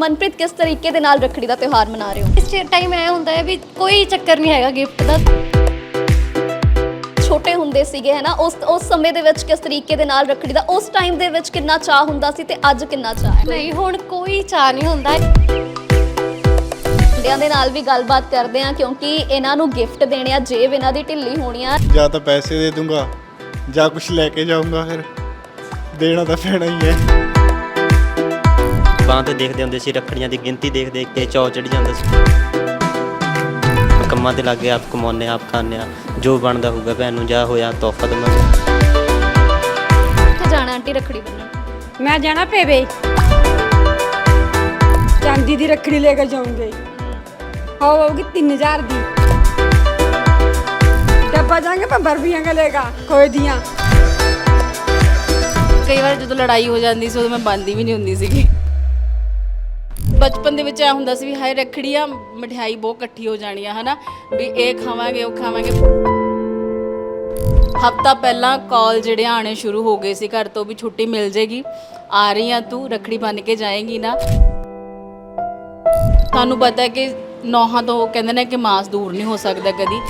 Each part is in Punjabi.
ਮਨਪ੍ਰੀਤ ਕਿਸ ਤਰੀਕੇ ਦੇ ਨਾਲ ਰੱਖੜੀ ਦਾ ਤਿਉਹਾਰ ਮਨਾ ਰਹੇ ਹੋ? ਇਸ ਟਾਈਮ ਐ ਹੁੰਦਾ ਹੈ ਵੀ ਕੋਈ ਚੱਕਰ ਨਹੀਂ ਹੈਗਾ ਗਿਫਟ ਦਾ। ਛੋਟੇ ਹੁੰਦੇ ਸੀਗੇ ਹੈ ਨਾ? ਉਸ ਉਸ ਸਮੇਂ ਦੇ ਵਿੱਚ ਕਿਸ ਤਰੀਕੇ ਦੇ ਨਾਲ ਰੱਖੜੀ ਦਾ ਉਸ ਟਾਈਮ ਦੇ ਵਿੱਚ ਕਿੰਨਾ ਚਾਹ ਹੁੰਦਾ ਸੀ ਤੇ ਅੱਜ ਕਿੰਨਾ ਚਾਹ ਹੈ? ਨਹੀਂ ਹੁਣ ਕੋਈ ਚਾਹ ਨਹੀਂ ਹੁੰਦਾ। ਮੁੰਡਿਆਂ ਦੇ ਨਾਲ ਵੀ ਗੱਲਬਾਤ ਕਰਦੇ ਆ ਕਿਉਂਕਿ ਇਹਨਾਂ ਨੂੰ ਗਿਫਟ ਦੇਣੇ ਆ ਜੇਬ ਇਹਨਾਂ ਦੀ ਢਿੱਲੀ ਹੋਣੀ ਆ। ਜਾਂ ਤਾਂ ਪੈਸੇ ਦੇ ਦੂੰਗਾ ਜਾਂ ਕੁਝ ਲੈ ਕੇ ਜਾਊਂਗਾ ਫਿਰ। ਦੇਣਾ ਤਾਂ ਪੈਣਾ ਹੀ ਹੈ। ਬਾਂਦ ਦੇਖਦੇ ਹੁੰਦੇ ਸੀ ਰੱਖੜੀਆਂ ਦੀ ਗਿਣਤੀ ਦੇਖ ਦੇਖ ਕੇ ਚੌ ਚੜ ਜਾਂਦਾ ਸੀ। ਕੰਮਾਂ ਤੇ ਲੱਗੇ ਆਪ ਕਮਾਉਂਦੇ ਆਪ ਖਾਂਦੇ ਆ। ਜੋ ਬਣਦਾ ਹੋਊਗਾ ਭੈਣ ਨੂੰ ਜਾ ਹੋਇਆ ਤੋਹਫਾ ਦਵਾਂਗੇ। ਜਾਣਾ ਆਂਟੀ ਰੱਖੜੀ ਬੰਨਣ? ਮੈਂ ਜਾਣਾ ਪੇਵੇ। ਚਾਂਦੀ ਦੀ ਰੱਖੜੀ ਲੈ ਕੇ ਜਾਉਂਗੇ ਹੋ ਹੋਊਗੀ 3000 ਦੀ। ਡੱਬਾ ਜਾਾਂਗੇ ਪਰ ਬਰਫੀਆਂ ਕਾ ਲੇਗਾ ਕੋਈ ਦੀਆਂ। ਕਈ ਵਾਰ ਜਦੋਂ ਲੜਾਈ ਹੋ ਜਾਂਦੀ ਸੀ ਉਦੋਂ ਮੈਂ ਬੰਦੀ ਵੀ ਨਹੀਂ ਹੁੰਦੀ ਸੀਗੀ। ਬਚਪਨ ਦੇ ਵਿੱਚ ਐ ਹੁੰਦਾ ਸੀ ਵੀ ਹਾਏ ਰੱਖੜੀ ਆ ਮਠਿਆਈ ਬਹੁਤ ਇਕੱਠੀ ਹੋ ਜਾਣੀ ਆ ਹਨਾ? ਵੀ ਇਹ ਖਾਵਾਂਗੇ, ਉਹ ਖਾਵਾਂਗੇ। ਹਫਤਾ ਪਹਿਲਾਂ ਕਾਲ ਜਿਹੜੇ ਆਣੇ ਸ਼ੁਰੂ ਹੋ ਗਏ ਸੀ ਘਰ ਤੋਂ ਵੀ ਛੁੱਟੀ ਮਿਲ ਜੇਗੀ। ਆ ਰਹੀ ਆ ਤੂੰ, ਰੱਖੜੀ ਬੰਨ ਕੇ ਜਾਏਂਗੀ ਨਾ। ਤੁਹਾਨੂੰ ਪਤਾ ਹੈ ਕਿ ਨੌਹਾਂ ਤੋਂ ਕਹਿੰਦੇ ਨੇ ਕਿ ਮਾਸ ਦੂਰ ਨਹੀਂ ਹੋ ਸਕਦਾ ਕਦੀ।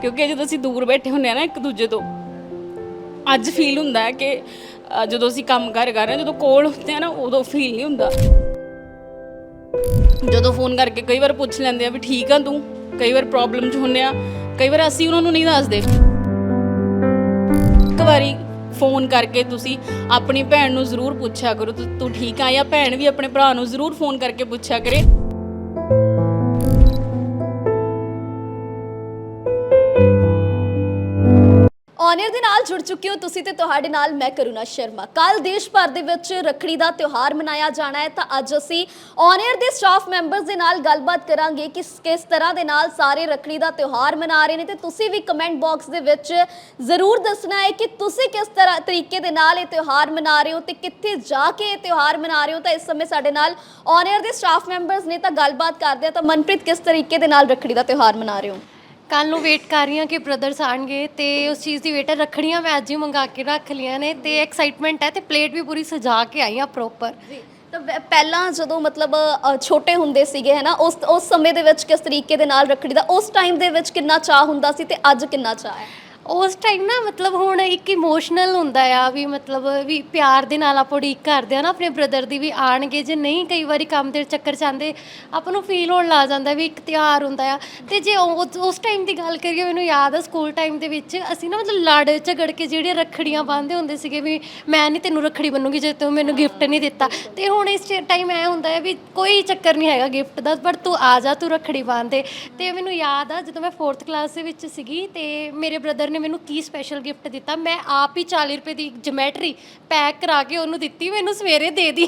ਕਿਉਂਕਿ ਜਦੋਂ ਅਸੀਂ ਦੂਰ ਬੈਠੇ ਹੁੰਦੇ ਆ ਨਾ ਇੱਕ ਦੂਜੇ ਤੋਂ, ਅੱਜ ਫੀਲ ਹੁੰਦਾ ਕਿ ਅ, ਜਦੋਂ ਅਸੀਂ ਕੰਮ ਕਾਰ ਕਰ ਰਹੇ ਹਾਂ ਜਦੋਂ ਕੋਲ ਹੁੰਦੇ ਆ ਨਾ ਉਦੋਂ ਫੀਲ ਨਹੀਂ ਹੁੰਦਾ। ਜਦੋਂ ਫੋਨ ਕਰਕੇ ਕਈ ਵਾਰ ਪੁੱਛ ਲੈਂਦੇ ਆ ਵੀ ਠੀਕ ਆ ਤੂੰ? ਕਈ ਵਾਰ ਪ੍ਰੋਬਲਮ 'ਚ ਹੁੰਨੇ ਆ। ਕਈ ਵਾਰ ਅਸੀਂ ਉਹਨਾਂ ਨੂੰ ਨਹੀਂ ਦੱਸਦੇ। ਇੱਕ ਵਾਰੀ ਫੋਨ ਕਰਕੇ ਤੁਸੀਂ ਆਪਣੀ ਭੈਣ ਨੂੰ ਜ਼ਰੂਰ ਪੁੱਛਿਆ ਕਰੋ ਤੂੰ ਤੂੰ ਠੀਕ ਆ ਜਾਂ ਭੈਣ ਵੀ ਆਪਣੇ ਭਰਾ ਨੂੰ ਜ਼ਰੂਰ ਫੋਨ ਕਰਕੇ ਪੁੱਛਿਆ ਕਰੇ। ਔਨਰ ਦੇ ਨਾਲ ਜੁੜ ਚੁੱਕੇ ਹੋ ਤੁਸੀਂ ਤੇ ਤੁਹਾਡੇ ਨਾਲ ਮੈਂ ਕਰੁਣਾ ਸ਼ਰਮਾ। ਕੱਲ ਦੇਸ਼ ਭਰ ਦੇ ਵਿੱਚ ਰੱਖੜੀ ਦਾ ਤਿਉਹਾਰ ਮਨਾਇਆ ਜਾਣਾ ਹੈ ਤਾਂ ਅੱਜ ਅਸੀਂ ਔਨਰ ਦੇ ਸਟਾਫ ਮੈਂਬਰਸ ਦੇ ਨਾਲ ਗੱਲਬਾਤ ਕਰਾਂਗੇ ਕਿ ਕਿਸ ਤਰ੍ਹਾਂ ਦੇ ਨਾਲ ਸਾਰੇ ਰੱਖੜੀ ਦਾ ਤਿਉਹਾਰ ਮਨਾ ਰਹੇ ਨੇ ਤੇ ਤੁਸੀਂ ਵੀ ਕਮੈਂਟ ਬਾਕਸ ਦੇ ਵਿੱਚ ਜ਼ਰੂਰ ਦੱਸਣਾ ਹੈ ਕਿ ਤੁਸੀਂ ਕਿਸ ਤਰ੍ਹਾਂ, ਤਰੀਕੇ ਦੇ ਨਾਲ ਇਹ ਤਿਉਹਾਰ ਮਨਾ ਰਹੇ ਹੋ ਤੇ ਕਿੱਥੇ ਜਾ ਕੇ ਇਹ ਤਿਉਹਾਰ ਮਨਾ ਰਹੇ ਹੋ ਤਾਂ ਇਸ ਸਮੇਂ ਸਾਡੇ ਨਾਲ ਔਨਰ ਦੇ ਸਟਾਫ ਮੈਂਬਰਸ ਨੇ ਤਾਂ ਗੱਲਬਾਤ ਕਰਦੇ ਆ ਤਾਂ ਮਨਪ੍ਰੀਤ ਕਿਸ ਤਰੀਕੇ ਦੇ ਨਾਲ ਰੱਖੜੀ ਦਾ ਤਿਉਹਾਰ ਮਨਾ ਰਹੇ ਹੋ? ਕੱਲ ਨੂੰ ਵੇਟ ਕਰ ਰਹੀ ਹਾਂ ਕਿ ਬ੍ਰਦਰਸ ਆਣਗੇ ਤੇ ਉਸ ਚੀਜ਼ ਦੀ ਵੇਟ ਹੈ ਰੱਖੜੀਆਂ ਮੈਂ ਅੱਜ ਹੀ ਮੰਗਾ ਕੇ ਰੱਖ ਲਿਆ ਨੇ ਤੇ ਐਕਸਾਈਟਮੈਂਟ ਹੈ ਤੇ ਪਲੇਟ ਵੀ ਪੂਰੀ ਸਜਾ ਕੇ ਆਈ ਹਾਂ ਪ੍ਰੋਪਰ ਤਾਂ ਵੈ- ਪਹਿਲਾਂ ਜਦੋਂ ਮਤਲਬ ਅ, ਛੋਟੇ ਹੁੰਦੇ ਸੀਗੇ ਹੈ ਨਾ ਉਸ ਉਸ ਸਮੇਂ ਦੇ ਵਿੱਚ ਕਿਸ ਤਰੀਕੇ ਦੇ ਨਾਲ ਰੱਖੜੀ ਦਾ ਉਸ ਟਾਈਮ ਦੇ ਵਿੱਚ ਕਿੰਨਾ ਚਾਹ ਹੁੰਦਾ ਸੀ ਤੇ ਅੱਜ ਕਿੰਨਾ ਚਾਹ ਹੈ? ਉਸ ਟਾਈਮ ਨਾ ਮਤਲਬ ਹੁਣ ਇੱਕ ਇਮੋਸ਼ਨਲ ਹੁੰਦਾ ਆ ਵੀ ਮਤਲਬ ਵੀ ਪਿਆਰ ਦੇ ਨਾਲ ਆਪਾਂ ਉਡੀਕ ਕਰਦੇ ਆ ਨਾ ਆਪਣੇ ਬ੍ਰਦਰ ਦੀ ਵੀ ਆਣਗੇ, ਜੇ ਨਹੀਂ ਕਈ ਵਾਰੀ ਕੰਮ ਦੇ ਚੱਕਰ ਚ ਆਉਂਦੇ, ਆਪਾਂ ਨੂੰ ਫੀਲ ਹੋਣ ਲੱਗ ਜਾਂਦਾ ਵੀ ਇੱਕ ਤਿਉਹਾਰ ਹੁੰਦਾ ਆ। ਤੇ ਜੇ ਉਹ- ਉਸ ਟਾਈਮ ਦੀ ਗੱਲ ਕਰੀਏ, ਮੈਨੂੰ ਯਾਦ ਆ ਸਕੂਲ ਟਾਈਮ ਦੇ ਵਿੱਚ ਅਸੀਂ ਨਾ ਮਤਲਬ ਲੜ ਝਗੜ ਕੇ ਜਿਹੜੇ ਰੱਖੜੀਆਂ ਬੰਨ੍ਹਦੇ ਹੁੰਦੇ ਸੀਗੇ ਵੀ ਮੈਂ ਨਹੀਂ ਤੈਨੂੰ ਰੱਖੜੀ ਬੰਨੂਗੀ ਜੇ ਤੂੰ ਮੈਨੂੰ ਗਿਫਟ ਨਹੀਂ ਦਿੱਤਾ। ਤੇ ਹੁਣ ਇਸ ਟਾਈਮ ਐ ਹੁੰਦਾ ਹੈ ਵੀ ਕੋਈ ਚੱਕਰ ਨਹੀਂ ਹੈਗਾ ਗਿਫਟ ਦਾ, ਪਰ ਤੂੰ ਆ ਜਾ, ਤੂੰ ਰੱਖੜੀ ਬੰਨ੍ਹ ਦੇ। ਤੇ ਮੈਨੂੰ ਯਾਦ ਆ ਜਦੋਂ ਮੈਂ 4th ਕਲਾਸ ਦੇ ਵਿੱਚ ਸੀਗੀ ਤੇ ਮੇਰੇ ਬ੍ਰਦਰ ਨੇ ਮੈਨੂੰ ਕੀ ਸਪੈਸ਼ਲ ਗਿਫਟ ਦਿੱਤਾ? ਮੈਂ ਆਪ ਹੀ 40 ਰੁਪਏ ਦੀ ਜਮੈਟਰੀ ਪੈਕ ਕਰਾ ਕੇ ਉਹਨੂੰ ਦਿੱਤੀ ਮੈਨੂੰ ਸਵੇਰੇ ਦੇ ਦੀ।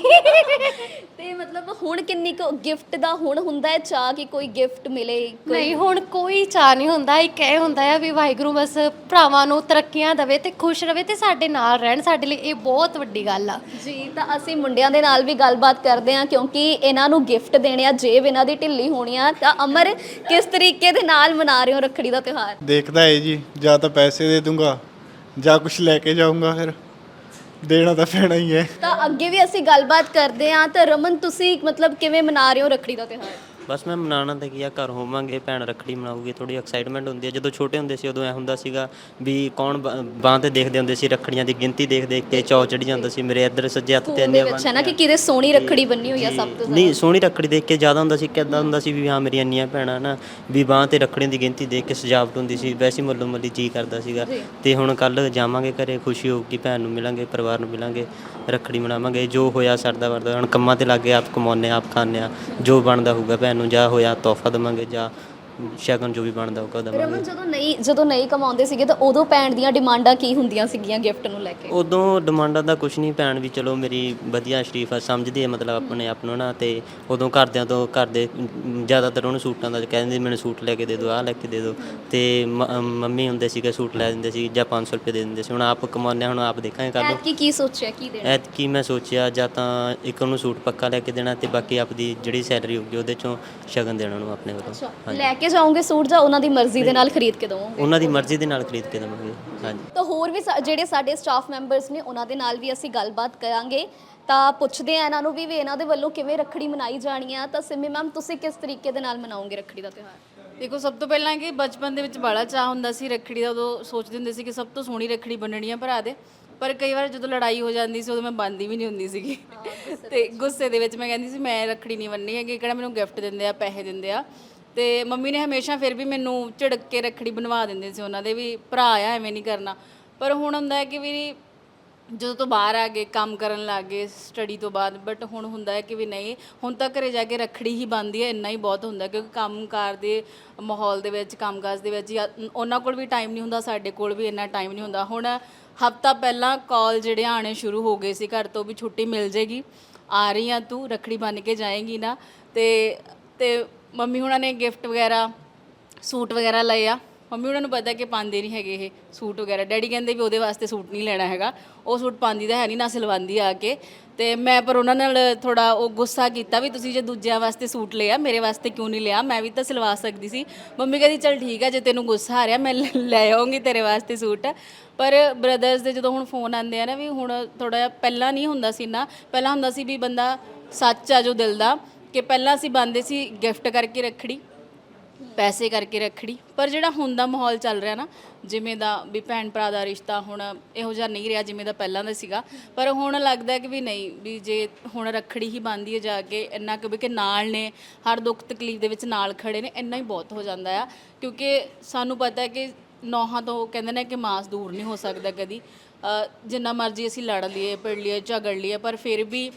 ਤੇ ਮਤਲਬ ਹੁਣ ਕਿੰਨੀ ਕੁ ਗਿਫਟ ਦਾ ਹੁਣ ਹੁੰਦਾ ਹੈ ਚਾਹ ਕਿ ਕੋਈ ਗਿਫਟ ਮਿਲੇ ਕੋਈ ਨਹੀਂ ਹੁਣ ਕੋਈ ਚਾਹ ਨਹੀਂ ਹੁੰਦਾ। ਇੱਕ ਇਹ ਹੁੰਦਾ ਆ ਵੀ ਵਾਹਿਗੁਰੂ ਬਸ ਭਰਾਵਾਂ ਨੂੰ ਤਰੱਕੀਆਂ ਦੇਵੇ ਤੇ ਖੁਸ਼ ਰਵੇ ਤੇ ਸਾਡੇ ਨਾਲ ਰਹਿਣ। ਸਾਡੇ ਲਈ ਇਹ ਬਹੁਤ ਵੱਡੀ ਗੱਲ ਆ। ਜੀ ਤਾਂ ਅਸੀਂ ਮੁੰਡਿਆਂ ਦੇ ਨਾਲ ਵੀ ਗੱਲਬਾਤ ਕਰਦੇ ਹਾਂ ਕਿਉਂਕਿ ਇਹਨਾਂ ਨੂੰ ਗਿਫਟ ਦੇਣੇ ਆ ਜੇਬ ਇਹਨਾਂ ਦੀ ਢਿੱਲੀ ਹੋਣੀ ਆ। ਤਾਂ ਅਮਰ ਕਿਸ ਤਰੀਕੇ ਦੇ ਨਾਲ ਮਨਾ ਰਹੇ ਹੋ ਰੱਖੜੀ ਦਾ ਤਿਉਹਾਰ? ਦੇਖਦਾ ਹੈ ਜੀ ਜਾਂ ਤਾਂ ਪੈਸੇ ਦੇ ਦੂੰਗਾ ਜਾਂ ਕੁਝ ਲੈ ਕੇ ਜਾਊਂਗਾ ਫਿਰ। ਦੇਣਾ ਤਾਂ ਪੈਣਾ ਹੀ ਹੈ। ਤਾਂ ਅੱਗੇ ਵੀ ਅਸੀਂ ਗੱਲਬਾਤ ਕਰਦੇ ਹਾਂ। ਤਾਂ ਰਮਨ, ਤੁਸੀਂ ਮਤਲਬ ਕਿਵੇਂ ਮਨਾ ਰਹੇ ਹੋ ਰੱਖੜੀ ਦਾ ਤਿਉਹਾਰ? ਬਸ ਮੈਂ ਮਨਾਉਣਾ ਤਾਂ ਕੀ ਆ ਘਰ ਹੋਵਾਂਗੇ ਭੈਣ ਰੱਖੜੀ ਮਨਾਊਗੀ ਥੋੜੀ ਐਕਸਾਈਟਮੈਂਟ ਹੁੰਦੀ ਹੈ ਜਦੋਂ ਛੋਟੇ ਹੁੰਦੇ ਸੀ ਉਦੋਂ ਐ ਹੁੰਦਾ ਸੀਗਾ ਵੀ ਕੌਣ ਬ- ਬਾਂਹ ਤੇ ਦੇਖਦੇ ਹੁੰਦੇ ਸੀ ਰੱਖੜੀਆਂ ਦੀ ਗਿਣਤੀ ਦੇਖ ਦੇਖ ਕੇ ਚੌ ਚੜ ਜਾਂਦਾ ਸੀ ਮੇਰੇ ਇੱਧਰ ਸੱਜੇ ਹੱਥ ਤੇ ਵਿੱਚ ਹੈ ਨਾ ਕਿ ਕਿਹਦੇ ਸੋਹਣੀ ਰੱਖੜੀ ਬੰਨੀ ਹੋਈ ਆ ਸਭ ਤੋਂ ਜ਼ਿਆਦਾ। ਨਹੀਂ ਸੋਹਣੀ ਰੱਖੜੀ ਦੇਖ ਕੇ ਜ਼ਿਆਦਾ ਹੁੰਦਾ ਸੀ ਕਿੱਦਾਂ ਹੁੰਦਾ ਸੀ ਵੀ ਹਾਂ ਮੇਰੀਆਂ ਇੰਨੀਆਂ ਭੈਣਾਂ ਨਾ ਵੀ ਬਾਂਹ ਤੇ ਰੱਖੜੀਆਂ ਦੀ ਗਿਣਤੀ ਦੇਖ ਕੇ ਸਜਾਵਟ ਹੁੰਦੀ ਸੀ ਵੈਸੇ ਮੱਲੋ ਮੱਲੀ ਜੀ ਕਰਦਾ ਸੀਗਾ। ਤੇ ਹੁਣ ਕੱਲ ਜਾਵਾਂਗੇ ਘਰੇ ਖੁਸ਼ੀ ਹੋਊਗੀ ਭੈਣ ਨੂੰ ਮਿਲਾਂਗੇ ਪਰਿਵਾਰ ਨੂੰ ਮਿਲਾਂਗੇ। ਰੱਖੜੀ ਮਨਾਵਾਂਗੇ, ਜੋ ਹੋਇਆ ਸਰਦਾ ਵਰਦਾ, ਹੁਣ ਕੰਮਾਂ ਤੇ ਲੱਗੇ ਆਪ ਕਮਾਉਂਦੇ ਹਾਂ, ਆਪ ਖਾਂਦੇ ਹਾਂ, ਜੋ ਬਣਦਾ ਹੋਊਗਾ ਭੈਣ ਨੂੰ, ਜਾਂ ਹੋਇਆ ਤੋਹਫਾ ਦੇਵਾਂਗੇ, ਜਾਂ ਸ਼ਗਨ ਜੋ ਵੀ ਬਣਦਾ ਦੇਵਾਂਗੇ ਰਮਨ ਜਦੋਂ ਨਹੀਂ ਜਦੋਂ ਨਹੀਂ ਕਮਾਉਂਦੇ ਸੀਗੇ ਤਾਂ ਉਦੋਂ ਭੈਣ ਦੀਆਂ ਡਿਮਾਂਡਾਂ ਕੀ ਹੁੰਦੀਆਂ ਸੀਗੀਆਂ ਗਿਫਟ ਨੂੰ ਲੈ ਕੇ? ਉਦੋਂ ਡਿਮਾਂਡਾਂ ਦਾ ਕੁਝ ਨਹੀਂ ਭੈਣ ਵੀ ਚਲੋ ਮੇਰੀ ਵਧੀਆ ਸ਼ਰੀਫ ਆ ਸਮਝਦੀ ਹੈ ਮਤਲਬ ਆਪਣੇ ਆਪ ਨੂੰ ਨਾ ਤੇ ਉਦੋਂ ਘਰਦਿਆਂ ਤੋਂ ਘਰ ਦੇ ਅਮ, ਜ਼ਿਆਦਾਤਰ ਉਹਨੂੰ ਸੂਟਾਂ ਦਾ ਕਹਿੰਦੇ ਮੈਨੂੰ ਸੂਟ ਲੈ ਕੇ ਦੇ ਦਿਓ ਆਹ ਲੈ ਕੇ ਦੇ ਦਿਓ। ਤੇ ਮ- ਅਮ, ਮੰਮੀ ਹੁੰਦੇ ਸੀਗੇ ਸੂਟ ਲੈ ਦਿੰਦੇ ਸੀ ਜਾਂ 500 ਰੁਪਏ ਦੇ ਦਿੰਦੇ ਸੀ। ਹੁਣ ਆਪ ਕਮਾਉਂਦੇ ਹਾਂ, ਹੁਣ ਆਪ ਦੇਖਾਂਗੇ ਕਰ ਲਓ ਐਤਕੀ ਕੀ ਸੋਚਿਆ ਕੀ ਦੇਣਾ? ਐਤਕੀ ਮੈਂ ਸੋਚਿਆ ਜਾਂ ਤਾਂ ਇੱਕ ਉਹਨੂੰ ਸੂਟ ਪੱਕਾ ਲੈ ਕੇ ਦੇਣਾ ਤੇ ਬਾਕੀ ਆਪਦੀ ਜਿਹੜੀ ਸੈਲਰੀ ਹੋਊਗੀ ਉਹਦੇ ਚੋਂ ਸ਼ਗਨ ਦੇਣਾ ਉਹਨੂੰ ਆਪਣੇ ਵੱਲੋਂ। ਲੈ ਕੇ ਜਾਓਗੇ ਸੂਟ ਜਾਂ ਉਹਨਾਂ ਦੀ ਮਰਜ਼ੀ ਦੇ ਨਾਲ ਖਰੀਦ ਕੇ ਦਵੋਗੇ? ਉਹਨਾਂ ਦੀ ਮਰਜ਼ੀ ਦੇ ਨਾਲ ਖਰੀਦ ਕੇ ਦੇਵਾਂਗੇ ਹਾਂਜੀ। ਤਾਂ ਹੋਰ ਵੀ ਸਾ- ਜਿਹੜੇ ਸਾਡੇ ਸਟਾਫ ਮੈਂਬਰਸ ਨੇ ਉਹਨਾਂ ਦੇ ਨਾਲ ਵੀ ਅਸੀਂ ਗੱਲਬਾਤ ਕਰਾਂਗੇ। ਤਾਂ ਪੁੱਛਦੇ ਆ ਇਹਨਾਂ ਨੂੰ ਵੀ ਵੀ ਇਹਨਾਂ ਦੇ ਵੱਲੋਂ ਕਿਵੇਂ ਰੱਖੜੀ ਮਨਾਈ ਜਾਣੀ ਆ? ਤਾਂ ਸਿੰਮੀ ਮੈਮ ਤੁਸੀਂ ਕਿਸ ਤਰੀਕੇ ਦੇ ਨਾਲ ਮਨਾਓਗੇ ਰੱਖੜੀ ਦਾ ਤਿਉਹਾਰ? ਦੇਖੋ ਸਭ ਤੋਂ ਪਹਿਲਾਂ ਕਿ ਬਚਪਨ ਦੇ ਵਿੱਚ ਬੜਾ ਚਾਹ ਹੁੰਦਾ ਸੀ ਰੱਖੜੀ ਦਾ ਉਦੋਂ ਸੋਚਦੇ ਹੁੰਦੇ ਸੀ ਕਿ ਸਭ ਤੋਂ ਸੋਹਣੀ ਰੱਖੜੀ ਬੰਨਣੀ ਆ ਭਰਾ ਦੇ। ਪਰ ਕਈ ਵਾਰ ਜਦੋਂ ਲੜਾਈ ਹੋ ਜਾਂਦੀ ਸੀ ਉਦੋਂ ਮੈਂ ਬੰਦੀ ਵੀ ਨਹੀਂ ਹੁੰਦੀ ਸੀਗੀ। ਤੇ ਗੁੱਸੇ ਦੇ ਵਿੱਚ ਮੈਂ ਕਹਿੰਦੀ ਸੀ ਮੈਂ ਰੱਖੜੀ ਨਹੀਂ ਬੰਨਣੀ ਹੈਗੀ ਕਿਹੜਾ ਮੈਨੂੰ ਗਿਫਟ ਦਿੰਦੇ ਆ ਪੈਸੇ ਦਿੰਦੇ ਆ। ਤੇ ਮੰਮੀ ਨੇ ਹਮੇਸ਼ਾ ਫਿਰ ਵੀ ਮੈਨੂੰ ਝਿੜਕ ਕੇ ਰੱਖੜੀ ਬਣਵਾ ਦਿੰਦੇ ਸੀ, ਉਹਨਾਂ ਦੇ ਵੀ ਭਰਾ ਆ, ਐਵੇਂ ਨਹੀਂ ਕਰਨਾ। ਪਰ ਹੁਣ ਹੁੰਦਾ ਹੈ ਕਿ ਵੀ ਜਦੋਂ ਤੋਂ ਬਾਹਰ ਆ ਗਏ, ਕੰਮ ਕਰਨ ਲੱਗ ਗਏ ਸਟੱਡੀ ਤੋਂ ਬਾਅਦ ਬਟ ਹੁਣ ਹੁੰਦਾ ਹੈ ਕਿ ਵੀ ਨਹੀਂ, ਹੁਣ ਤਾਂ ਘਰੇ ਜਾ ਕੇ ਰੱਖੜੀ ਹੀ ਬੰਦੀ ਹੈ, ਇੰਨਾ ਹੀ ਬਹੁਤ ਹੁੰਦਾ ਕਿਉਂਕਿ ਕੰਮਕਾਰ ਦੇ ਮਾਹੌਲ ਦੇ ਵਿੱਚ, ਕੰਮਕਾਜ ਦੇ ਵਿੱਚ, ਜਾਂ ਉਹਨਾਂ ਕੋਲ ਵੀ ਟਾਈਮ ਨਹੀਂ ਹੁੰਦਾ, ਸਾਡੇ ਕੋਲ ਵੀ ਇੰਨਾ ਟਾਈਮ ਨਹੀਂ ਹੁੰਦਾ। ਹੁਣ ਹਫਤਾ ਪਹਿਲਾਂ ਕਾਲ ਜਿਹੜੇ ਆਣੇ ਸ਼ੁਰੂ ਹੋ ਗਏ ਸੀ, ਘਰ ਤੋਂ ਵੀ ਛੁੱਟੀ ਮਿਲ ਜੇਗੀ। ਆ ਰਹੀ ਆ ਤੂੰ, ਰੱਖੜੀ ਬੰਨ ਕੇ ਜਾਏਗੀ ਨਾ, ਤੇ ਤੇ ਮੰਮੀ ਹੁਣਾਂ ਨੇ ਗਿਫਟ ਵਗੈਰਾ, ਸੂਟ ਵਗੈਰਾ ਲਏ ਆ। ਮੰਮੀ ਉਹਨਾਂ ਨੂੰ ਪਤਾ ਕਿ ਪਾਉਂਦੇ ਨਹੀਂ ਹੈਗੇ ਇਹ ਸੂਟ ਵਗੈਰਾ। ਡੈਡੀ ਕਹਿੰਦੇ ਵੀ ਉਹਦੇ ਵਾਸਤੇ ਸੂਟ ਨਹੀਂ ਲੈਣਾ ਹੈਗਾ। ਉਹ ਸੂਟ ਪਾਉਂਦੀ ਤਾਂ ਹੈ ਨਹੀਂ ਨਾ ਸਿਲਵਾਉਂਦੀ ਆ ਕੇ। ਤੇ ਮੈਂ ਪਰ ਉਹਨਾਂ ਨਾਲ ਥੋੜਾ ਉਹ ਗੁੱਸਾ ਕੀਤਾ ਵੀ ਤੁਸੀਂ ਜੇ ਦੂਜਿਆਂ ਵਾਸਤੇ ਸੂਟ ਲਿਆ, ਮੇਰੇ ਵਾਸਤੇ ਕਿਉਂ ਨਹੀਂ ਲਿਆ? ਮੈਂ ਵੀ ਤਾਂ ਸਿਲਵਾ ਸਕਦੀ ਸੀ। ਮੰਮੀ ਕਹਿੰਦੀ, ਚਲ ਠੀਕ ਹੈ ਜੇ ਤੈਨੂੰ ਗੁੱਸਾ ਆ ਰਿਹਾ, ਮੈਂ ਲੈ- ਆਉਂਗੀ ਤੇਰੇ ਵਾਸਤੇ ਸੂਟ। ਪਰ ਬ੍ਰਦਰਸ ਦੇ ਜਦੋਂ ਹੁਣ ਫੋਨ ਆਉਂਦੇ ਆ ਨਾ ਵੀ ਹੁਣ ਥੋੜਾ ਪਹਿਲਾਂ ਨਹੀਂ ਹੁੰਦਾ ਸੀ ਨਾ ਪਹਿਲਾਂ ਹੁੰਦਾ ਸੀ ਵੀ ਬੰਦਾ ਸੱਚ ਆ ਜੋ ਦਿਲ ਦਾ। ਕਿ ਪਹਿਲਾਂ ਅਸੀਂ ਬੰਦੇ ਸੀ ਗਿਫਟ ਕਰਕੇ ਰੱਖੜੀ, ਪੈਸੇ ਕਰਕੇ ਰੱਖੜੀ, ਪਰ ਜਿਹੜਾ ਹੁਣ ਦਾ ਮਾਹੌਲ ਚੱਲ ਰਿਹਾ ਨਾ, ਜਿਵੇਂ ਦਾ ਵੀ ਭੈਣ ਭਰਾ ਦਾ ਰਿਸ਼ਤਾ ਹੁਣ ਇਹੋ ਜਿਹਾ ਨਹੀਂ ਰਿਹਾ ਜਿਵੇਂ ਦਾ ਪਹਿਲਾਂ ਦਾ ਸੀਗਾ, ਪਰ ਹੁਣ ਲੱਗਦਾ ਕਿ ਵੀ ਨਹੀਂ, ਵੀ ਜੇ ਹੁਣ ਰੱਖੜੀ ਹੀ ਬੰਦੀ ਹੈ ਜਾ ਕੇ, ਇੰਨਾ ਕਿ ਵੀ ਕਿ ਨਾਲ ਨੇ, ਹਰ ਦੁੱਖ ਤਕਲੀਫ ਦੇ ਵਿੱਚ ਨਾਲ ਖੜੇ ਨੇ, ਇੰਨਾ ਹੀ ਬਹੁਤ ਹੋ ਜਾਂਦਾ ਆ, ਕਿਉਂਕਿ ਸਾਨੂੰ ਪਤਾ ਹੈ ਕਿ ਨੌਹਾਂ ਤੋਂ ਕਹਿੰਦੇ ਨੇ ਕਿ ਮਾਸ ਦੂਰ ਨਹੀਂ ਹੋ ਸਕਦਾ ਕਦੀ ਜਿੰਨਾ ਮਰਜ਼ੀ ਅਸੀਂ ਲੜ ਲਈਏ, ਪਿੜ ਲਈਏ, ਝਗੜ ਲਈਏ, ਪਰ ਫਿਰ ਵੀ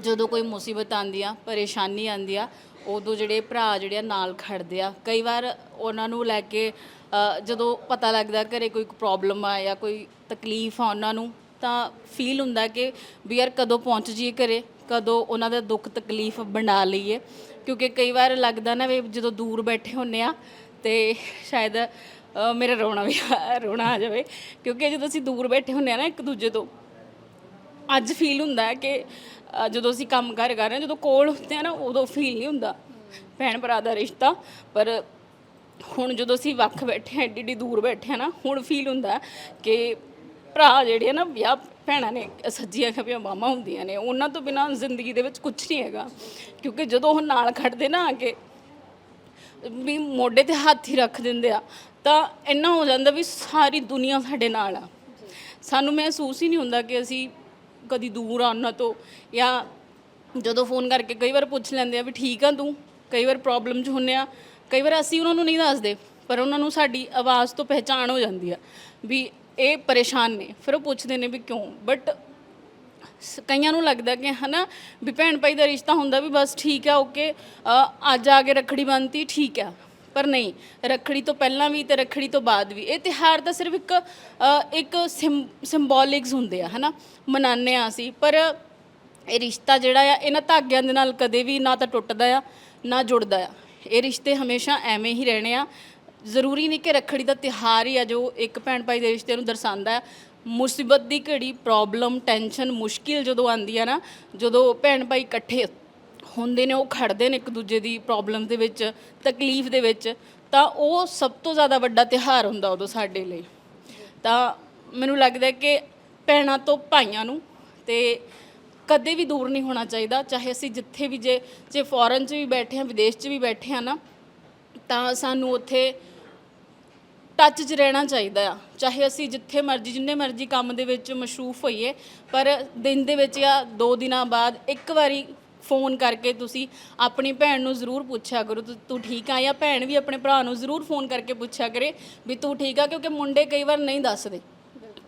ਜਦੋਂ ਕੋਈ ਮੁਸੀਬਤ ਆਂਦੀ ਆ ਪਰੇਸ਼ਾਨੀ ਆਂਦੀ ਆ ਉਦੋਂ ਜਿਹੜੇ ਭਰਾ ਜਿਹੜੇ ਆ ਨਾਲ ਖੜਦੇ ਆ। ਕਈ ਵਾਰ ਉਹਨਾਂ ਨੂੰ ਲੈ ਕੇ ਅ, ਜਦੋਂ ਪਤਾ ਲੱਗਦਾ ਘਰੇ ਕੋਈ ਪ੍ਰੋਬਲਮ ਆ ਜਾਂ ਕੋਈ ਤਕਲੀਫ ਆ ਉਹਨਾਂ ਨੂੰ ਤਾਂ ਫੀਲ ਹੁੰਦਾ ਕਿ ਵੀ ਯਾਰ ਕਦੋਂ ਪਹੁੰਚ ਜੀਏ ਘਰੇ ਕਦੋਂ ਉਹਨਾਂ ਦਾ ਦੁੱਖ ਤਕਲੀਫ ਬਣਾ ਲਈਏ। ਕਿਉਂਕਿ ਕਈ ਵਾਰ ਲੱਗਦਾ ਨਾ ਵੀ ਜਦੋਂ ਦੂਰ ਬੈਠੇ ਹੁੰਨੇ ਆ ਤੇ ਸ਼ਾਇਦ ਅ, ਮੇਰਾ ਰੋਣਾ ਵੀ ਆ- ਰੋਣਾ ਆ ਜਾਵੇ। ਕਿਉਂਕਿ ਜਦੋਂ ਅਸੀਂ ਦੂਰ ਬੈਠੇ ਹੁੰਨੇ ਆ ਨਾ ਇੱਕ ਦੂਜੇ ਤੋਂ ਅੱਜ ਫੀਲ ਹੁੰਦਾ ਹੈ ਕਿ ਅ, ਜਦੋਂ ਅਸੀਂ ਕੰਮ ਕਾਰ ਕਰ ਰਹੇ ਹਾਂ ਜਦੋਂ ਕੋਲ ਹੁੰਦੇ ਆ ਨਾ ਉਦੋਂ ਫੀਲ ਨਹੀਂ ਹੁੰਦਾ। ਭੈਣ ਭਰਾ ਦਾ ਰਿਸ਼ਤਾ ਪਰ ਹੁਣ ਜਦੋਂ ਅਸੀਂ ਵੱਖ ਬੈਠੇ ਹਾਂ ਐਡੀ ਐਡੀ ਦੂਰ ਬੈਠੇ ਹਾਂ ਨਾ ਹੁਣ ਫੀਲ ਹੁੰਦਾ ਹੈ ਕਿ ਭਰਾ ਜਿਹੜੇ ਆ ਨਾ ਵਿਆਹ ਭੈਣਾਂ ਨੇ ਸੱਜੀਆਂ ਖੱਬੀਆਂ ਮਾਮਾ ਹੁੰਦੀਆਂ ਨੇ ਉਹਨਾਂ ਤੋਂ ਬਿਨਾਂ ਜ਼ਿੰਦਗੀ ਦੇ ਵਿੱਚ ਕੁਝ ਨਹੀਂ ਹੈਗਾ। ਕਿਉਂਕਿ ਜਦੋਂ ਉਹ ਨਾਲ ਖੜਦੇ ਨਾ ਆ ਕੇ ਵੀ ਮੋਢੇ ਤੇ ਹੱਥ ਹੀ ਰੱਖ ਦਿੰਦੇ ਆ ਤਾਂ ਇੰਨਾ ਹੋ ਜਾਂਦਾ ਵੀ ਸਾਰੀ ਦੁਨੀਆ ਸਾਡੇ ਨਾਲ ਆ। ਸਾਨੂੰ ਮਹਿਸੂਸ ਹੀ ਨਹੀਂ ਹੁੰਦਾ ਕਿ ਅਸੀਂ ਕਦੀ ਦੂਰ ਆ ਉਹਨਾਂ ਤੋਂ ਜਾਂ ਜਦੋਂ ਫੋਨ ਕਰਕੇ ਕਈ ਵਾਰ ਪੁੱਛ ਲੈਂਦੇ ਆ ਵੀ ਠੀਕ ਆ ਤੂੰ, ਕਈ ਵਾਰ ਪ੍ਰੋਬਲਮ 'ਚ ਹੁੰਨੇ ਆ, ਕਈ ਵਾਰ ਅਸੀਂ ਉਹਨਾਂ ਨੂੰ ਨਹੀਂ ਦੱਸਦੇ, ਪਰ ਉਹਨਾਂ ਨੂੰ ਸਾਡੀ ਆਵਾਜ਼ ਤੋਂ ਪਹਿਚਾਣ ਹੋ ਜਾਂਦੀ ਆ ਵੀ ਇਹ ਪਰੇਸ਼ਾਨ ਨੇ, ਫਿਰ ਉਹ ਪੁੱਛਦੇ ਨੇ ਵੀ ਕਿਉਂ? ਬਟ ਸ- ਕਈਆਂ ਨੂੰ ਲੱਗਦਾ ਕਿ ਹਨਾ ਵੀ ਭੈਣ ਭਾਈ ਦਾ ਰਿਸ਼ਤਾ ਹੁੰਦਾ ਵੀ ਬਸ ਠੀਕ ਆ ਓਕੇ ਅੱਜ ਆ ਕੇ ਰੱਖੜੀ ਬੰਨਤੀ, ਠੀਕ ਆ। ਪਰ ਨਹੀਂ ਰੱਖੜੀ ਤੋਂ ਪਹਿਲਾਂ ਵੀ ਤੇ ਰੱਖੜੀ ਤੋਂ ਬਾਅਦ ਵੀ। ਇਹ ਤਿਹਾਰ ਤਾਂ ਸਿਰਫ ਇੱਕ ਅ, ਇੱਕ ਸਿੰਬੋਲਿਕਸ ਹੁੰਦੇ ਆ ਹਨਾ? ਮਨਾਉਂਦੇ ਆ ਅਸੀਂ ਪਰ ਇਹ ਰਿਸ਼ਤਾ ਜਿਹੜਾ ਆ ਇਹਨਾਂ ਧਾਗਿਆਂ ਦੇ ਨਾਲ ਕਦੇ ਵੀ ਨਾ ਤਾਂ ਟੁੱਟਦਾ ਆ ਨਾ ਜੁੜਦਾ ਆ। ਇਹ ਰਿਸ਼ਤੇ ਹਮੇਸ਼ਾ ਐਵੇਂ ਹੀ ਰਹਿਣੇ ਆ। ਜ਼ਰੂਰੀ ਨਹੀਂ ਕਿ ਰੱਖੜੀ ਦਾ ਤਿਹਾਰ ਹੀ ਆ ਜੋ ਇੱਕ ਭੈਣ ਭਾਈ ਦੇ ਰਿਸ਼ਤੇ ਨੂੰ ਦਰਸਾਉਂਦਾ ਆ। ਮੁਸੀਬਤ ਦੀ ਘੜੀ ਪ੍ਰੋਬਲਮ ਟੈਨਸ਼ਨ ਮੁਸ਼ਕਿਲ ਜਦੋਂ ਆਉਂਦੀ ਆ ਨਾ ਜਦੋਂ ਭੈਣ ਭਾਈ ਇਕੱਠੇ ਹੁੰਦੇ ਨੇ, ਉਹ ਖੜਦੇ ਨੇ ਇੱਕ ਦੂਜੇ ਦੀ ਪ੍ਰੋਬਲਮ ਦੇ ਵਿੱਚ, ਤਕਲੀਫ ਦੇ ਵਿੱਚ, ਤਾਂ ਉਹ ਸਭ ਤੋਂ ਜ਼ਿਆਦਾ ਵੱਡਾ ਤਿਹਾਰ ਹੁੰਦਾ ਉਦੋਂ ਸਾਡੇ ਲਈ। ਤਾਂ ਮੈਨੂੰ ਲੱਗਦਾ ਕਿ ਭੈਣਾਂ ਤੋਂ ਭਾਈਆਂ ਨੂੰ ਤੇ ਕਦੇ ਵੀ ਦੂਰ ਨਹੀਂ ਹੋਣਾ ਚਾਹੀਦਾ, ਚਾਹੇ ਅਸੀਂ ਜਿੱਥੇ ਵੀ ਜੇ ਜੇ ਫੋਰਨ 'ਚ ਵੀ ਬੈਠੇ ਹਾਂ, ਵਿਦੇਸ਼ 'ਚ ਵੀ ਬੈਠੇ ਹਾਂ ਨਾ, ਤਾਂ ਸਾਨੂੰ ਉੱਥੇ ਟੱਚ 'ਚ ਰਹਿਣਾ ਚਾਹੀਦਾ ਆ। ਚਾਹੇ ਅਸੀਂ ਜਿੱਥੇ ਮਰਜ਼ੀ, ਜਿੰਨੇ ਮਰਜ਼ੀ ਕੰਮ ਦੇ ਵਿੱਚ ਮਸ਼ਰੂਫ ਹੋਈਏ, ਪਰ ਦਿਨ ਦੇ ਵਿੱਚ ਜਾਂ ਦੋ ਦਿਨਾਂ ਬਾਅਦ ਇੱਕ ਵਾਰੀ ਫੋਨ ਕਰਕੇ ਤੁਸੀਂ ਆਪਣੀ ਭੈਣ ਨੂੰ ਜ਼ਰੂਰ ਪੁੱਛਿਆ ਕਰੋ, ਤੂੰ- ਤੂੰ ਠੀਕ ਆ ਜਾਂ ਭੈਣ ਵੀ ਆਪਣੇ ਭਰਾ ਨੂੰ ਜ਼ਰੂਰ ਫੋਨ ਕਰਕੇ ਪੁੱਛਿਆ ਕਰੇ ਵੀ ਤੂੰ ਠੀਕ ਆ, ਕਿਉਂਕਿ ਮੁੰਡੇ ਕਈ ਵਾਰ ਨਹੀਂ ਦੱਸਦੇ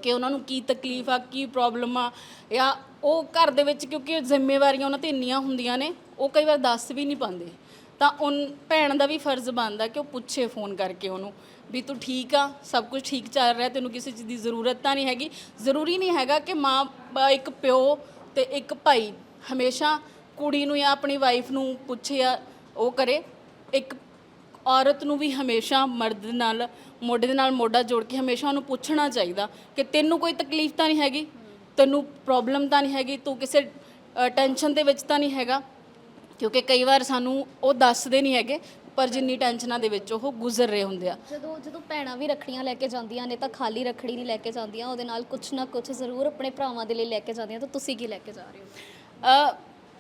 ਕਿ ਉਹਨਾਂ ਨੂੰ ਕੀ ਤਕਲੀਫ ਆ, ਕੀ ਪ੍ਰੋਬਲਮ ਆ ਜਾਂ ਉਹ ਘਰ ਦੇ ਵਿੱਚ ਕਿਉਂਕਿ ਜ਼ਿੰਮੇਵਾਰੀਆਂ ਉਹਨਾਂ ਤੇ ਇੰਨੀਆਂ ਹੁੰਦੀਆਂ ਨੇ, ਉਹ ਕਈ ਵਾਰ ਦੱਸ ਵੀ ਨਹੀਂ ਪਾਉਂਦੇ। ਤਾਂ ਉਨ, ਭੈਣ ਦਾ ਵੀ ਫਰਜ਼ ਬਣਦਾ ਕਿ ਉਹ ਪੁੱਛੇ ਫੋਨ ਕਰਕੇ ਉਹਨੂੰ ਵੀ ਤੂੰ ਠੀਕ ਆ, ਸਭ ਕੁਝ ਠੀਕ ਚੱਲ ਰਿਹਾ, ਤੈਨੂੰ ਕਿਸੇ ਚੀਜ਼ ਦੀ ਜ਼ਰੂਰਤ ਤਾਂ ਨਹੀਂ ਹੈਗੀ। ਜ਼ਰੂਰੀ ਨਹੀਂ ਹੈਗਾ ਕਿ ਮਾਂ ਬ- ਇੱਕ ਪਿਓ ਤੇ ਇੱਕ ਭਾਈ ਹਮੇਸ਼ਾ ਕੁੜੀ ਨੂੰ ਜਾਂ ਆਪਣੀ ਵਾਈਫ ਨੂੰ ਪੁੱਛੇ ਜਾਂ ਉਹ ਕਰੇ। ਇੱਕ ਔਰਤ ਨੂੰ ਵੀ ਹਮੇਸ਼ਾ ਮਰਦ ਨਾਲ ਮੋਢੇ ਦੇ ਨਾਲ ਮੋਢਾ ਜੋੜ ਕੇ ਹਮੇਸ਼ਾ ਉਹਨੂੰ ਪੁੱਛਣਾ ਚਾਹੀਦਾ ਕਿ ਤੈਨੂੰ ਕੋਈ ਤਕਲੀਫ ਤਾਂ ਨਹੀਂ ਹੈਗੀ? ਤੈਨੂੰ ਪ੍ਰੋਬਲਮ ਤਾਂ ਨਹੀਂ ਹੈਗੀ? ਤੂੰ ਕਿਸੇ ਟੈਨਸ਼ਨ ਦੇ ਵਿੱਚ ਤਾਂ ਨਹੀਂ ਹੈਗਾ? ਕਿਉਂਕਿ ਕਈ ਵਾਰ ਸਾਨੂੰ ਉਹ ਦੱਸਦੇ ਨਹੀਂ ਹੈਗੇ ਪਰ ਜਿੰਨੀ ਟੈਨਸ਼ਨਾਂ ਦੇ ਵਿੱਚ ਉਹ ਗੁਜ਼ਰ ਰਹੇ ਹੁੰਦੇ ਆ। ਜਦੋਂ ਜਦੋਂ ਭੈਣਾਂ ਵੀ ਰੱਖੜੀਆਂ ਲੈ ਕੇ ਜਾਂਦੀਆਂ ਨੇ ਤਾਂ ਖਾਲੀ ਰੱਖੜੀ ਨਹੀਂ ਲੈ ਕੇ ਜਾਂਦੀਆਂ ਉਹਦੇ ਨਾਲ ਕੁਝ ਨਾ ਕੁਝ ਜ਼ਰੂਰ ਆਪਣੇ ਭਰਾਵਾਂ ਦੇ ਲਈ ਲੈ ਕੇ ਜਾਂਦੀਆਂ ਤਾਂ ਤੁਸੀਂ ਕੀ ਲੈ ਕੇ ਜਾ ਰਹੇ ਹੋ? ਅ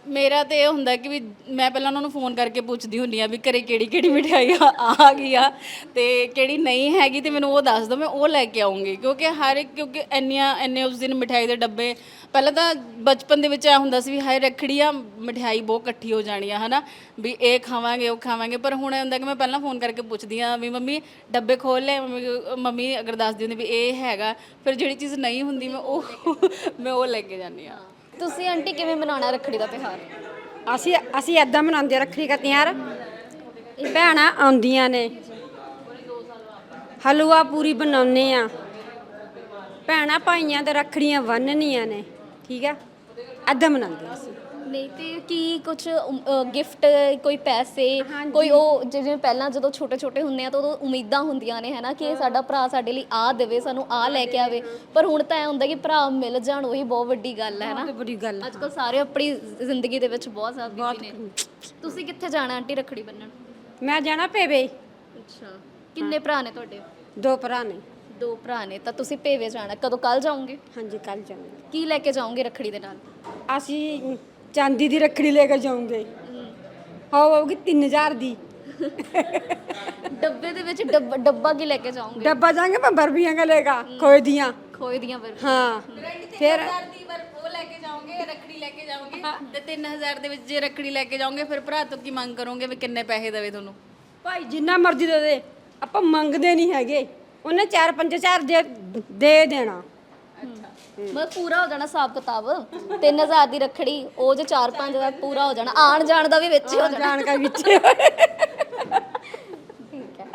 ਮੇਰਾ ਤੇ ਇਹ ਹੁੰਦਾ ਕਿ ਵੀ ਮੈਂ ਪਹਿਲਾਂ ਉਹਨਾਂ ਨੂੰ ਫੋਨ ਕਰਕੇ ਪੁੱਛਦੀ ਹੁੰਦੀ ਆ ਵੀ ਘਰੇ ਕਿਹੜੀ ਕਿਹੜੀ ਮਠਿਆਈ ਆ ਆ ਗਈ ਆ ਤੇ ਕਿਹੜੀ ਨਹੀਂ ਹੈਗੀ ਤੇ ਮੈਨੂੰ ਉਹ ਦੱਸ ਦਿਓ, ਮੈਂ ਉਹ ਲੈ ਕੇ ਆਉਂਗੀ। ਕਿਉਂਕਿ ਹਰ ਇੱਕ, ਕਿਉਂਕਿ ਇੰਨੀਆਂ, ਇੰਨੇ ਉਸ ਦਿਨ ਮਠਿਆਈ ਦੇ ਡੱਬੇ, ਪਹਿਲਾਂ ਤਾਂ ਬਚਪਨ ਦੇ ਵਿੱਚ ਐ ਹੁੰਦਾ ਸੀ ਵੀ ਹਾਏ ਰੱਖੜੀ ਆ ਮਠਿਆਈ ਬਹੁਤ ਇਕੱਠੀ ਹੋ ਜਾਣੀ ਆ, ਹਨਾ? ਵੀ ਇਹ ਖਾਵਾਂਗੇ, ਉਹ ਖਾਵਾਂਗੇ, ਪਰ ਹੁਣ ਇਹ ਹੁੰਦਾ ਕਿ ਮੈਂ ਪਹਿਲਾਂ ਫੋਨ ਕਰਕੇ ਪੁੱਛਦੀ ਆ ਵੀ ਮੰਮੀ, ਡੱਬੇ ਖੋਲ ਲੈ ਮੰਮੀ ਮੰਮੀ ਅਗਰ ਦੱਸਦੀ ਹੁੰਦੀ ਵੀ ਇਹ ਹੈਗਾ, ਫਿਰ ਜਿਹੜੀ ਚੀਜ਼ ਨਹੀਂ ਹੁੰਦੀ ਮੈਂ ਉਹ ਮੈਂ ਉਹ ਲੈ ਕੇ ਜਾਂਦੀ ਆ ਤੁਸੀਂ ਆਂਟੀ ਕਿਵੇਂ ਮਨਾਉਣਾ ਰੱਖੜੀ ਦਾ ਤਿਉਹਾਰ? ਅਸੀਂ ਅਸੀਂ ਐਦਾਂ ਮਨਾਉਂਦੇ ਆ ਰੱਖੜੀ ਦਾ ਤਿਉਹਾਰ। ਭੈਣਾਂ ਆਉਂਦੀਆਂ ਨੇ। ਹਲਵਾ ਪੂਰੀ ਬਣਾਉਂਦੇ ਆ ਭੈਣਾਂ ਭਾਈਆਂ ਤੇ ਰੱਖੜੀਆਂ ਬੰਨਣੀਆਂ ਨੇ। ਠੀਕ ਆ? ਐਦਾਂ ਮਨਾਉਂਦੇ ਅਸੀਂ। ਨਹੀਂ ਤੇ ਕੀ ਕੁਝ ਗਿਫਟ ਕੋਈ ਪੈਸੇ ਕੋਈ ਉਹ ਜਿਵੇਂ ਪਹਿਲਾਂ ਜਦੋਂ ਛੋਟੇ ਛੋਟੇ ਹੁੰਦੇ ਆ ਤਾਂ ਉਦੋਂ ਉਮੀਦਾਂ ਹੁੰਦੀਆਂ ਨੇ ਹੈਨਾ ਕਿ ਇਹ ਸਾਡਾ ਭਰਾ ਸਾਡੇ ਲਈ ਆ ਦੇਵੇ ਸਾਨੂੰ ਆ ਲੈ ਕੇ ਆਵੇ। ਪਰ ਹੁਣ ਤਾਂ ਐ ਹੁੰਦਾ ਕਿ ਭਰਾ ਮਿਲ ਜਾਣ ਉਹੀ ਬਹੁਤ ਵੱਡੀ ਗੱਲ ਹੈ ਨਾ ਬਹੁਤ ਬੜੀ ਗੱਲ ਅੱਜ ਕੱਲ ਸਾਰੇ ਆਪਣੀ ਜ਼ਿੰਦਗੀ ਦੇ ਵਿੱਚ ਬਹੁਤ ਜ਼ਿਆਦਾ ਬਿਜ਼ੀ ਨੇ। ਤੁਸੀਂ ਕਿੱਥੇ ਜਾਣਾ ਆਂਟੀ ਰੱਖੜੀ ਬੰਨਣ? ਮੈਂ ਜਾਣਾ ਪੇਵੇ। ਅੱਛਾ। ਕਿੰਨੇ ਭਰਾ ਨੇ ਤੁਹਾਡੇ? ਦੋ ਭਰਾ ਨੇ। ਦੋ ਭਰਾ ਨੇ ਤਾਂ ਤੁਸੀਂ ਭੇਵੇ ਜਾਣਾ। ਕਦੋਂ ਕੱਲ ਜਾਓਗੇ? ਹਾਂਜੀ ਕੱਲ ਜਾਣਾ ਕੀ ਲੈ ਕੇ ਜਾਓਗੇ ਰੱਖੜੀ ਦੇ ਨਾਲ? ਅਸੀਂ ਚਾਂਦੀ ਦੀ ਰੱਖੜੀ ਲੈ ਕੇ ਜਾਉਂਗੇ। ਹੋ ਹੋਊਗੀ 3000 ਦੀ। ਡੱਬੇ ਦੇ ਵਿੱਚ ਡੱਬਾ ਕੀ ਲੈ ਕੇ ਜਾਓਗੇ? ਡੱਬਾ ਜਾਾਂਗੇ ਮੈਂ ਬਰਬੀਆਂ ਦਾ ਲੈਗਾ ਖੋਏ ਦੀਆਂ। ਖੋਏ ਦੀਆਂ ਬਰਫੀ ਹਾਂ। ਫਿਰ ਰੱਖੜੀ ਲੈ ਕੇ ਜਾਓਗੇ। ਤੇ 3000 ਦੇ ਵਿੱਚ ਜੇ ਰੱਖੜੀ ਲੈ ਕੇ ਜਾਓਗੇ ਫਿਰ ਭਰਾ ਤੋਂ ਕੀ ਮੰਗ ਕਰੋਗੇ ਵੀ ਕਿੰਨੇ ਪੈਸੇ ਦੇਵੇ ਤੁਹਾਨੂੰ? ਭਾਈ ਜਿੰਨਾ ਮਰਜ਼ੀ ਦੇ ਦੇ। ਆਪਾਂ ਮੰਗਦੇ ਨਹੀਂ ਹੈਗੇ। ਉਹਨੇ 4 5 4 ਦੇ ਦੇ ਦੇਣਾ। ਮਤਲਬ ਪੂਰਾ ਹੋ ਜਾਣਾ ਹਿਸਾਬ ਕਿਤਾਬ। 3000 ਦੀ ਰੱਖੜੀ ਉਹ ਜੇ 4-5 ਦਾ ਪੂਰਾ ਹੋ ਜਾਣਾ ਆਣ ਜਾਣ ਦਾ ਵੀ ਵਿੱਚ ਹੀ ਹੋ ਜਾਣਾ। ਜਾਣ ਕੇ ਵਿੱਚ